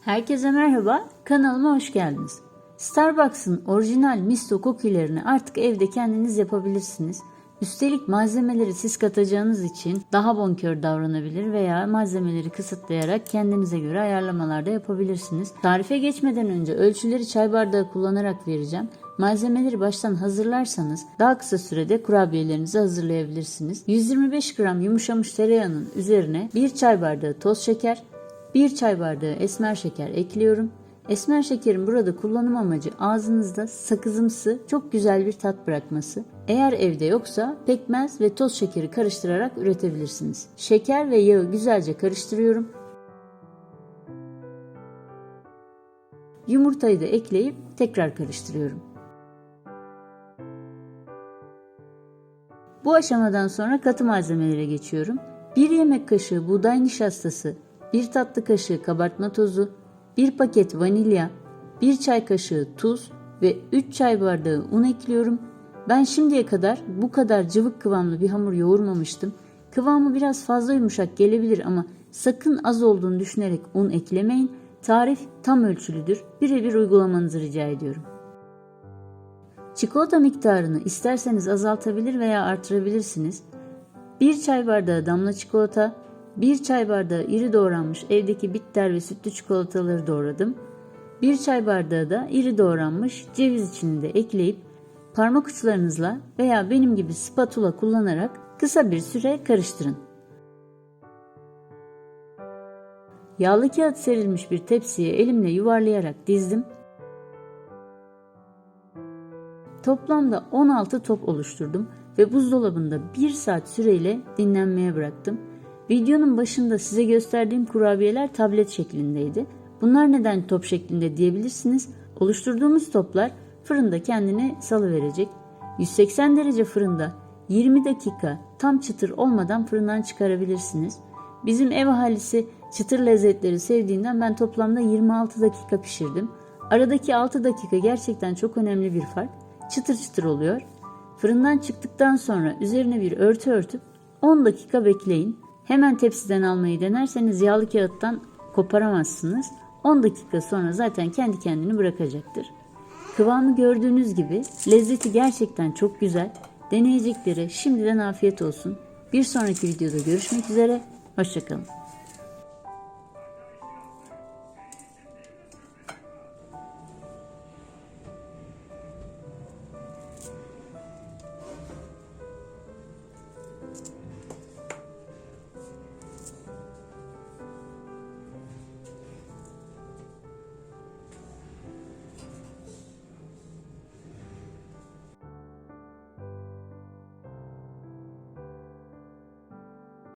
Herkese merhaba, kanalıma hoş geldiniz. Starbucks'ın orijinal misto kokilerini artık evde kendiniz yapabilirsiniz. Üstelik malzemeleri siz katacağınız için daha bonkör davranabilir veya malzemeleri kısıtlayarak kendinize göre ayarlamalar da yapabilirsiniz. Tarife geçmeden önce ölçüleri çay bardağı kullanarak vereceğim. Malzemeleri baştan hazırlarsanız daha kısa sürede kurabiyelerinizi hazırlayabilirsiniz. 125 gram yumuşamış tereyağının üzerine 1 çay bardağı toz şeker, 1 çay bardağı esmer şeker ekliyorum. Esmer şekerin burada kullanım amacı ağzınızda sakızımsı çok güzel bir tat bırakması. Eğer evde yoksa pekmez ve toz şekeri karıştırarak üretebilirsiniz. Şeker ve yağı güzelce karıştırıyorum. Yumurtayı da ekleyip tekrar karıştırıyorum. Bu aşamadan sonra katı malzemelere geçiyorum. 1 yemek kaşığı buğday nişastası, 1 tatlı kaşığı kabartma tozu, 1 paket vanilya, 1 çay kaşığı tuz ve 3 çay bardağı un ekliyorum. Ben şimdiye kadar bu kadar cıvık kıvamlı bir hamur yoğurmamıştım. Kıvamı biraz fazla yumuşak gelebilir ama sakın az olduğunu düşünerek un eklemeyin. Tarif tam ölçülüdür. Birebir uygulamanızı rica ediyorum. Çikolata miktarını isterseniz azaltabilir veya artırabilirsiniz. 1 çay bardağı damla çikolata, 1 çay bardağı iri doğranmış evdeki bitter ve sütlü çikolataları doğradım. 1 çay bardağı da iri doğranmış ceviz içini de ekleyip parmak uçlarınızla veya benim gibi spatula kullanarak kısa bir süre karıştırın. Yağlı kağıt serilmiş bir tepsiye elimle yuvarlayarak dizdim. Toplamda 16 top oluşturdum ve buzdolabında 1 saat süreyle dinlenmeye bıraktım. Videonun başında size gösterdiğim kurabiyeler tablet şeklindeydi. Bunlar neden top şeklinde diyebilirsiniz. Oluşturduğumuz toplar fırında kendini salıverecek. 180 derece fırında 20 dakika tam çıtır olmadan fırından çıkarabilirsiniz. Bizim ev ahalisi çıtır lezzetleri sevdiğinden ben toplamda 26 dakika pişirdim. Aradaki 6 dakika gerçekten çok önemli bir fark. Çıtır çıtır oluyor. Fırından çıktıktan sonra üzerine bir örtü örtüp 10 dakika bekleyin. Hemen tepsiden almayı denerseniz yağlı kağıttan koparamazsınız. 10 dakika sonra zaten kendi kendini bırakacaktır. Kıvamı gördüğünüz gibi lezzeti gerçekten çok güzel. Deneyeceklere şimdiden afiyet olsun. Bir sonraki videoda görüşmek üzere. Hoşçakalın.